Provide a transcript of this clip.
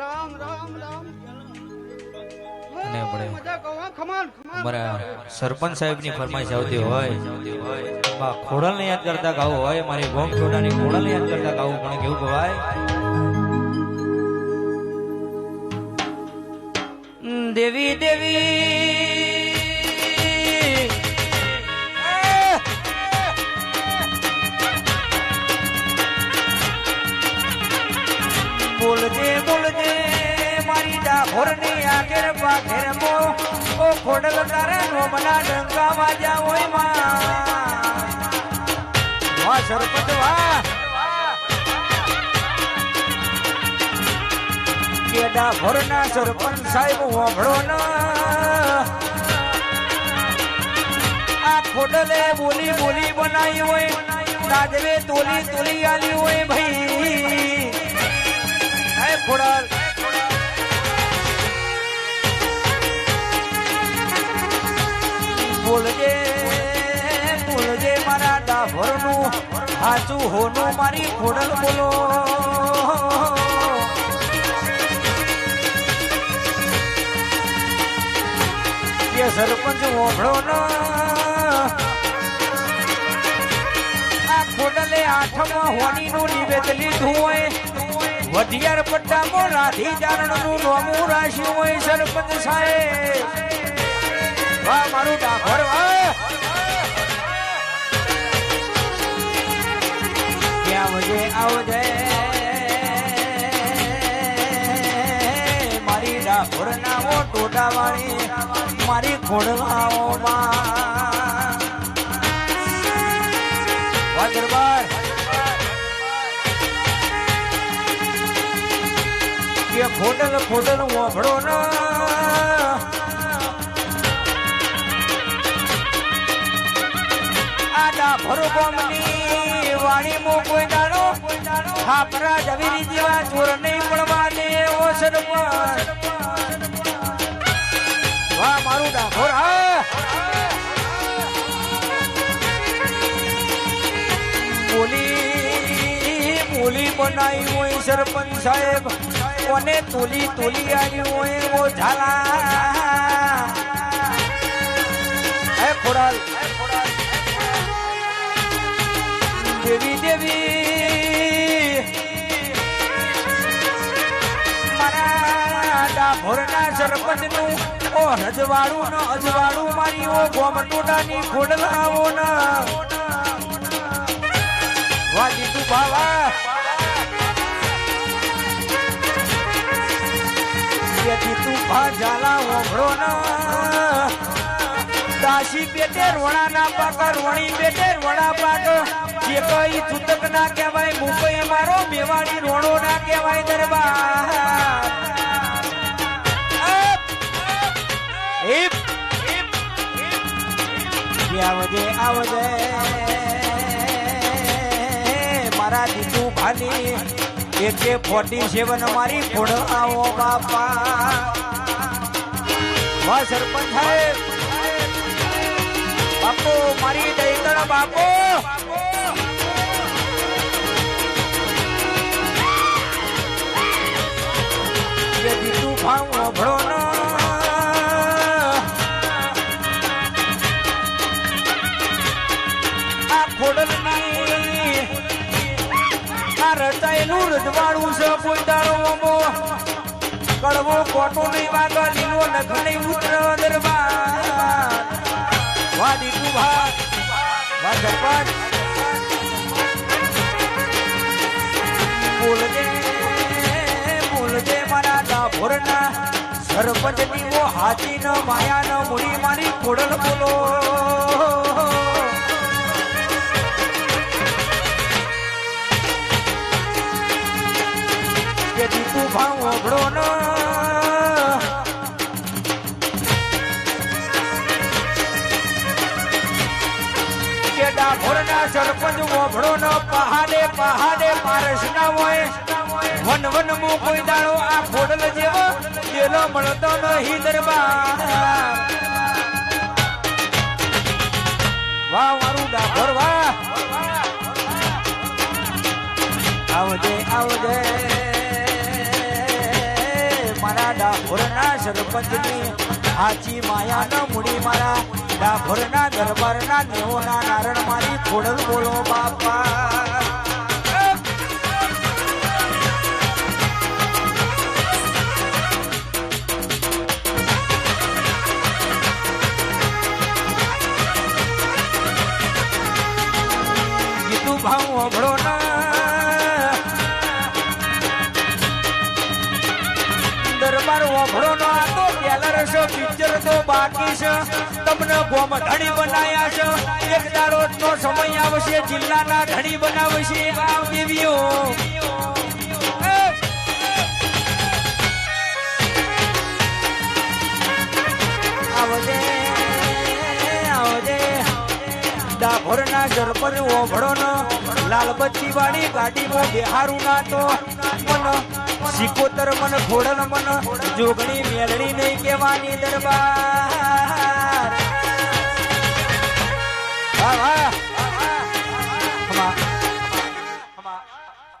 રામ અમારા સરપંચ સાહેબની ફરમાઈશ આવતી હોય ખોડલ ખોડલને યાદ કરતા ગાવું હોય મારી ગોમ છોડાની ખોડલને યાદ કરતા ગાવું પણ કેવું ગવાય દેવી દેવી. પાઘેર ઓ ખોડલ તારે નોમના ડંકા વાજા હોયમાં. વાહ સરપંચ વાહ. કેડા ભરના સરપંચ સાહેબ હોભળો ન. આ ખોડલે બોલી બોલી બનાવી હોય દાદવે તોલી તોલી આલી હોય ભાઈ. હાચું હોનું મારી ખોડલ બોલો? કે સરપંચ ઓભળો આ ખોડલે આઠમ હોનીનું નિવેદ લીધું હોય. વઢિયાર પટ્ટામાં રાધી ચારણનું નોમું રાખ્યું હોય સરપંચ સાહેબ. આવજે મારી ડાભર નામો ટોટા વાળી મારી ખોડલાઓ માં વાહ દરબાર કે ખોડલ ખોડલ ઓભળો ના. આડા ભરગોમની વાણી મો કોઈ દાડો ખાપરા જવીરી જેવા ચોર નહીં મળવા દે ઓ સરપંચ વાહ, મારું ડાભોર બોલી બોલી બનાવી હોય સરપંચ સાહેબ. કોને તોલી તોલી આવી હોય ઓ ઝાલા. હે ખોડાલ. દેવી દેવી. મારા ડાભોરના સરપંચનું, ઓ રજવાડું ન અજવાડું મારી, ઓ ગોમટોડાની ખોડલાઓ ના વાજી તું બાવા. તેથી તું ભાજાલા ઓભળો ના દાસી પેટે રોણા ના પાક રોણી પેટે રોણા પાક. જે કઈ છૂતક ના કહેવાય મુંબઈ મારો મેવાડી રોણો ના કહેવાય દરબાર. હિપ! આવજે આવજે. મારા દીકુ ભાની એકે ફોર્ટી સેવન મારી ફોડ આવો બાપા. વાહ, સરપંચ સાહેબ. બાપુ, મારી દૈતણ બાપુ. આ ખોડલની આ રચાયેલું રજવાડું છે, કોઈ દારો અમો કડવો કોટો નહીં વાગા, લીલો નખણી ઉતર દરબાર. વાડી તું ભાત વા સરપંચ બોલજે બોલજે મારા ડાભોરના. સરપંચની ઓ હાથી ન માયા ન મૂડી મારી ખોડલ બોલો. કે ભાવ ડાભોરના સરપંચ ઓભળો ન. પહાડે પહાડે પારસ હોય. વન વન મો આ ખોડલ જેવો પેલો મળતો વાહ મારું ડાભોર વાહ આવજે આવજે. મારા ડાભોરના સરપંચની હાચી માયાનો મૂડી મારા ડાભોરના દરબારના નેવોના નારણ મારી ખોડલ બોલો બાપા તો બાકી છે. તમને ગોમ ધણી બનાયા છે. એક દાડો નો સમય આવશે, જિલ્લાના ધણી બનાવશે. વાવ દેવીઓ ડાભોરના જરપર ઓભળો નો લાલબત્તી વાળી ગાડીમાં બિહારું ના તો સિકોતર મન ઘોડન મન જોગણી મેળણી નહીં કહેવાની દરબાર. હા હા.